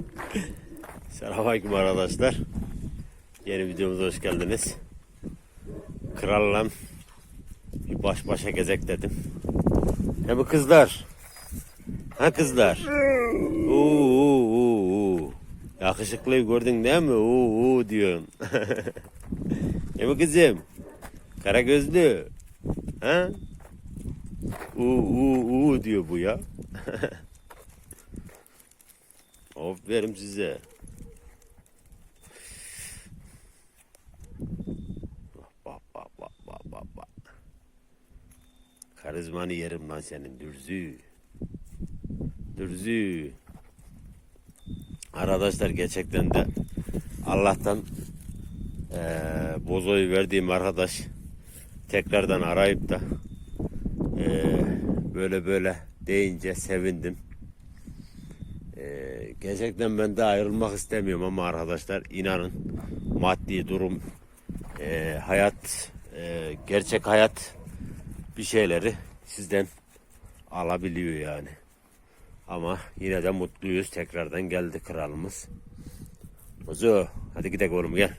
Selamünaleyküm arkadaşlar. Yeni videomuza hoş geldiniz. Kralla bir baş başa gezek dedim. He bu kızlar? Ha kızlar? Oo, oo, oo, oo. Yakışıklıyı gördün değil mi? Oo, oo diyorsun. He bu kızım? Kara gözlü. Ha? Uuu uuu diyor bu ya. Aferin size. Karizmanı yerim lan senin dürzü. Dürzü. Arkadaşlar gerçekten de Allah'tan eee bozoyu verdiğim arkadaş tekrardan arayıp da eee, böyle böyle deyince sevindim. Eee, gerçekten ben de ayrılmak istemiyorum ama arkadaşlar inanın maddi durum eee, hayat eee, gerçek hayat bir şeyleri sizden alabiliyor yani. Ama yine de mutluyuz. Tekrardan geldi kralımız. Ozu hadi gidelim oğlum gel.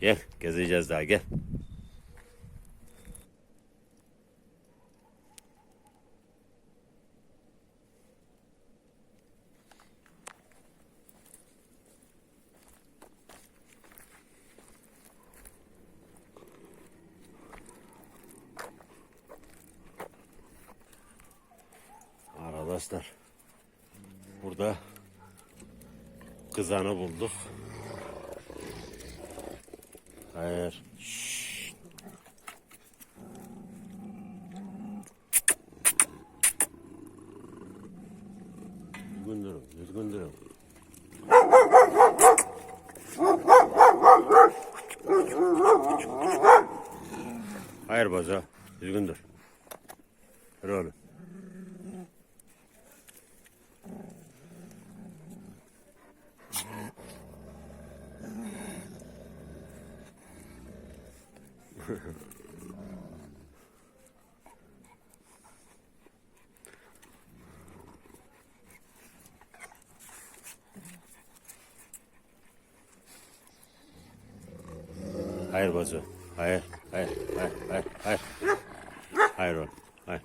Gel gezeceğiz daha gel. Arkadaşlar burada kızanı bulduk. Hayır. Şşş. Düzgün durun. Hayır baza, düzgün. Dur oğlum. Hayır bazo. Hayır. Hayır. Hayır. Hayır. Hayır. Hayır oğlum. Hayır.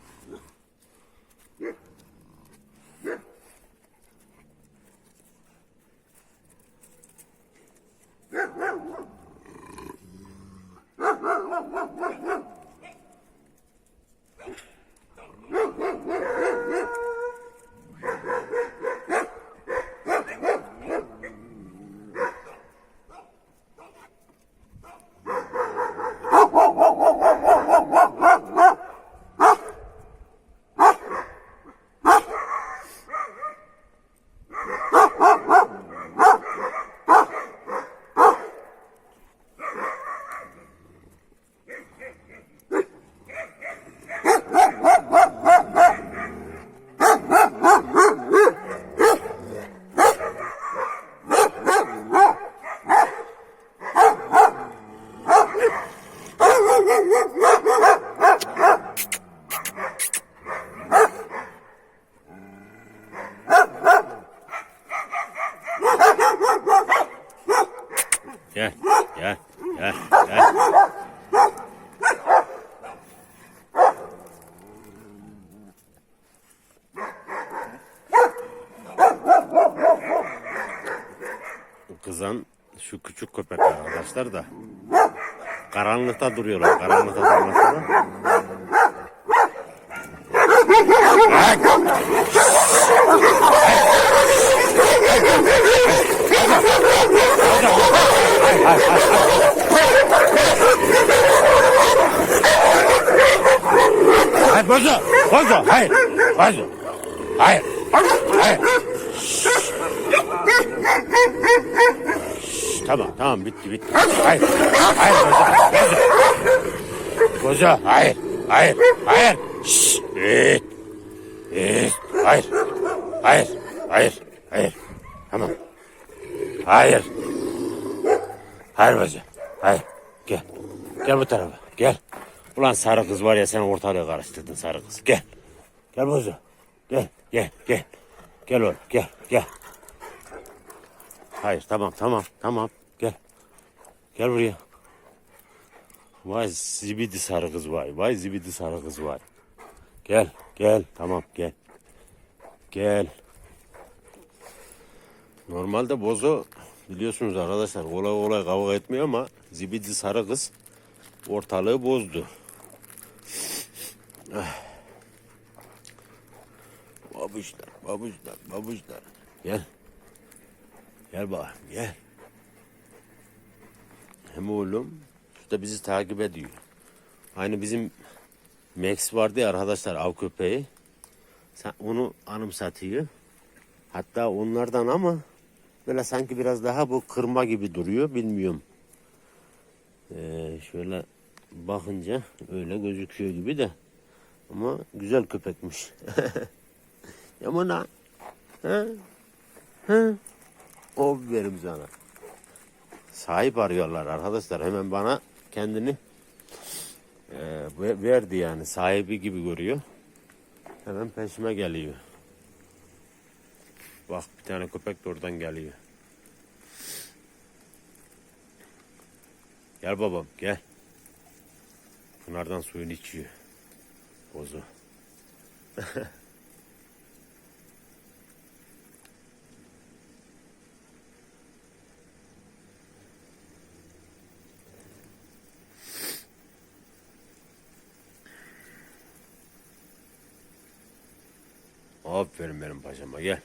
Gel. Gel. Gel. Gel. Kızan şu küçük köpek arkadaşlar da karanlıkta duruyorlar. Karanlıkta durmasına. Hayır bozu. Bozu. Hayır. Bozu. Hayır. Hayır. Şşş, Tamam tamam bitti bitti. Hayır. Hayır bozu. Bozu. Bozu. Hayır. Hayır. Hayır. Şşş. Git. Git. Hayır. Hayır. Hayır. Hayır. Tamam. Hayır. Hayır bozu. Hayır. Gel. Gel bu tarafa. Gel. Ulan sarı kız var ya sen ortalığı karıştırdın sarı kız. Gel. Gel bozu. Gel. Gel. Gel. Gel oğlum. Gel. Gel. hayır tamam tamam tamam gel. Gel buraya. Vay zibidi sarı kız vay. Vay zibidi sarı kız vay. Gel gel tamam gel. Gel. Normalde bozo biliyorsunuz arkadaşlar kolay kolay kavga etmiyor ama zibidi sarı kız ortalığı bozdu. Babuşlar, babuşlar, babuşlar. Gel. Gel bakayım, gel. Hem oğlum, da bizi takip ediyor. Aynı bizim Max vardı ya arkadaşlar av köpeği. Sen onu anımsatıyor. Hatta onlardan ama böyle sanki biraz daha bu kırma gibi duruyor bilmiyorum. Ee, şöyle bakınca öyle gözüküyor gibi de. Ama güzel köpekmiş. Yamuna. Ha? Ha? O verim sana. Sahip arıyorlar arkadaşlar. Hemen bana kendini e, ve- verdi yani. Sahibi gibi görüyor. Hemen peşime geliyor. Bak bir tane köpek de oradan geliyor. Gel babam gel. Pınardan suyunu içiyor. Bozu. Aferin benim paşama gel.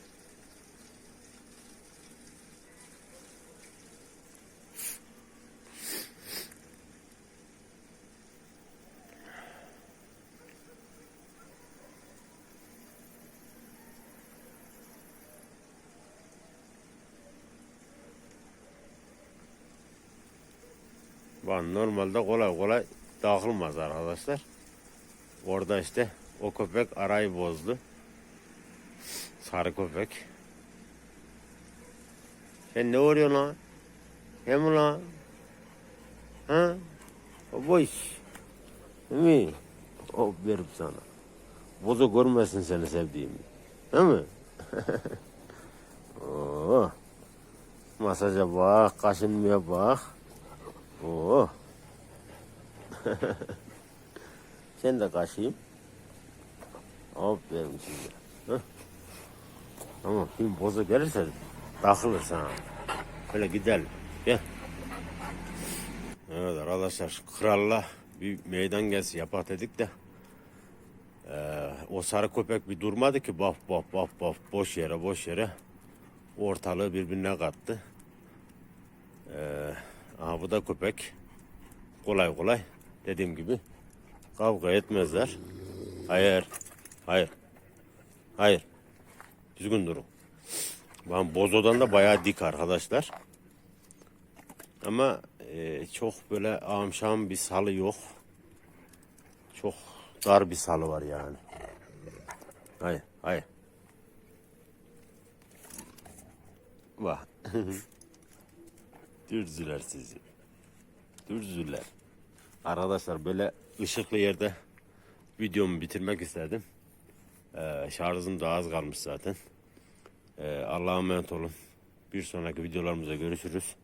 Normalde kolay kolay dağılmaz arkadaşlar. Orada işte o köpek arayı bozdu. Sarı köpek. Sen ne arıyorsun lan? Hem lan? Ha? O boş. Değil mi? O verim sana. Bozu görmesin seni sevdiğimi. Değil mi? Oo. Masaja bak, kaşınmaya bak. Oo. Sen de kaşıyım. Aferin şimdi. Hah. Tamam şimdi bozu gelirse takılır sana. Böyle gidelim. Gel. Evet arkadaşlar kralla bir meydan gezisi yapak dedik de eee, o sarı köpek bir durmadı ki baf baf baf baf boş yere boş yere ortalığı birbirine kattı. Eee aha bu da köpek kolay kolay dediğim gibi kavga etmezler. Hayır, hayır, hayır. Düzgün durun. Ben Bozo'dan da bayağı dik arkadaşlar. Ama e, çok böyle amşam bir salı yok. Çok dar bir salı var yani. Hayır, hayır. Bak. Dürzüler sizi. Dürzüler. Arkadaşlar böyle ışıklı yerde videomu bitirmek istedim. Ee, şarjım da az kalmış zaten. Ee, Allah'a emanet olun. Bir sonraki videolarımızda görüşürüz.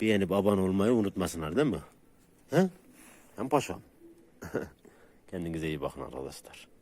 Beğenip abone olmayı unutmasınlar değil mi? He? Hem paşam. Kendinize iyi bakın arkadaşlar.